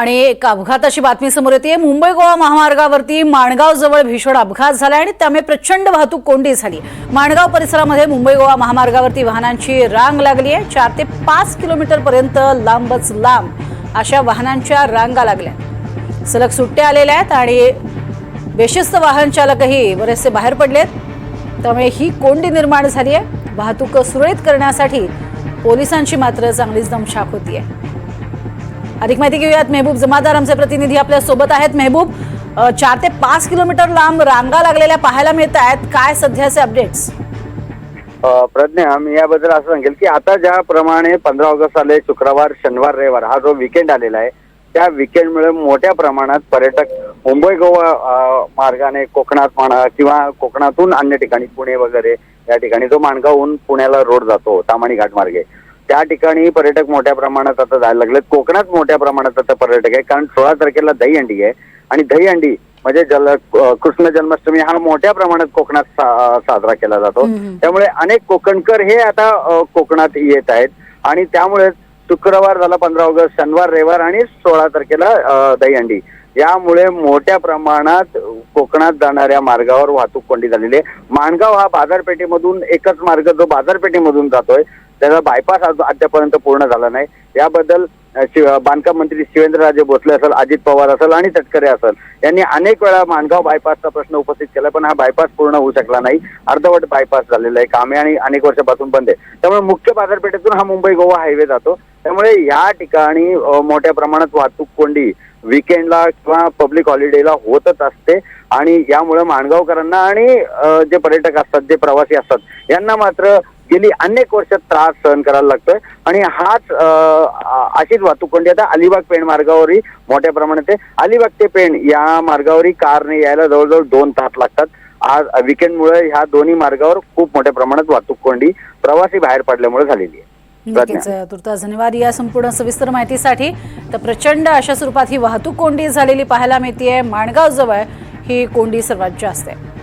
आणि एक अपघाताची बातमी समोर येते. मुंबई गोवा महामार्गावरती माणगाव जवळ भीषण अपघात झाला आणि त्यामुळे प्रचंड वाहतूक कोंडी झाली. माणगाव परिसरामध्ये मुंबई गोवा महामार्गावरती वाहनांची रांग लागली आहे. चार ते पाच किलोमीटर पर्यंत लांबच लांब अशा वाहनांच्या रांगा लागल्या. सलग सुट्ट्या आलेल्या आहेत आणि बेशिस्त वाहन चालकही बरेचसे बाहेर पडलेत. त्यामुळे ही कोंडी निर्माण झाली आहे. वाहतूक सुरळीत करण्यासाठी पोलिसांची मात्र चांगलीच दमछाक आहे अधिक माहिती घेऊयात. मेहबूब जमादार आमचे प्रतिनिधी आपल्यासोबत आहेत. मेहबूब चार ते पाच किलोमीटर लांब रांगा लागलेल्या पाहायला मिळत आहेत काय सध्याचे अपडेट्स प्रज्ञा मी याबद्दल असं सांगेल की आता ज्याप्रमाणे पंधरा ऑगस्ट आले शुक्रवार शनिवार रविवार हा जो विकेंड आलेला आहे त्या विकेंडमुळे मोठ्या प्रमाणात पर्यटक मुंबई गोवा मार्गाने कोकणात म्हणा किंवा कोकणातून अन्य ठिकाणी पुणे वगैरे या ठिकाणी जो माणगावहून पुण्याला रोड जातो तामाणी घाट मार्गे. त्या ठिकाणी पर्यटक मोठ्या प्रमाणात आता जायला लागलेत. कोकणात मोठ्या प्रमाणात आता पर्यटक आहे कारण सोळा तारखेला दहीहंडी आहे. आणि दहीहंडी म्हणजे जल कृष्ण जन्माष्टमी हा मोठ्या प्रमाणात कोकणात साजरा केला जातो. त्यामुळे अनेक कोकणकर हे आता कोकणात येत आहेत. आणि त्यामुळे शुक्रवार झाला पंधरा ऑगस्ट शनिवार रविवार आणि सोळा तारखेला दहीहंडी यामुळे मोठ्या प्रमाणात कोकणात जाणाऱ्या मार्गावर वाहतूक कोंडी झालेली आहे. माणगाव हा बाजारपेठेमधून एकच मार्ग जो बाजारपेठेमधून जातोय त्याचा बायपास आज अद्यापर्यंत पूर्ण झाला नाही. याबद्दल शिव- बांधकाम मंत्री शिवेंद्रराजे भोसले असेल अजित पवार असेल आणि तटकरे असेल यांनी अनेक वेळा माणगाव बायपासचा प्रश्न उपस्थित केला पण हा बायपास पूर्ण होऊ शकला नाही. अर्धवट बायपास झालेला आहे कामे आणि अनेक वर्षापासून बंद आहे. त्यामुळे मुख्य बाजारपेठेतून हा मुंबई गोवा हायवे जातो. त्यामुळे या ठिकाणी मोठ्या प्रमाणात वाहतूक कोंडी विकेंडला किंवा पब्लिक हॉलिडेला होतच असते. आणि यामुळे माणगावकरांना आणि जे पर्यटक असतात जे प्रवासी असतात यांना मात्र गेली अनेक वर्ष त्रास सहन करायला लागतोय. आणि हाच अशीच वाहतूक कोंडी आता अलिबाग पेण मार्गावरही मोठ्या प्रमाणात आहे. अलिबाग ते पेण या मार्गावरही कारने यायला जवळजवळ दोन तास लागतात. आज विकेंडमुळे ह्या दोन्ही मार्गावर खूप मोठ्या प्रमाणात वाहतूक कोंडी प्रवासी बाहेर पडल्यामुळे झालेली आहे. नक्कीच तुर्तास धन्यवाद या संपूर्ण सविस्तर माहितीसाठी. तर प्रचंड अशा स्वरूपात ही वाहतूक कोंडी झालेली पाहायला मिळते माणगाव जवळ ही कोंडी सर्वात जास्त आहे.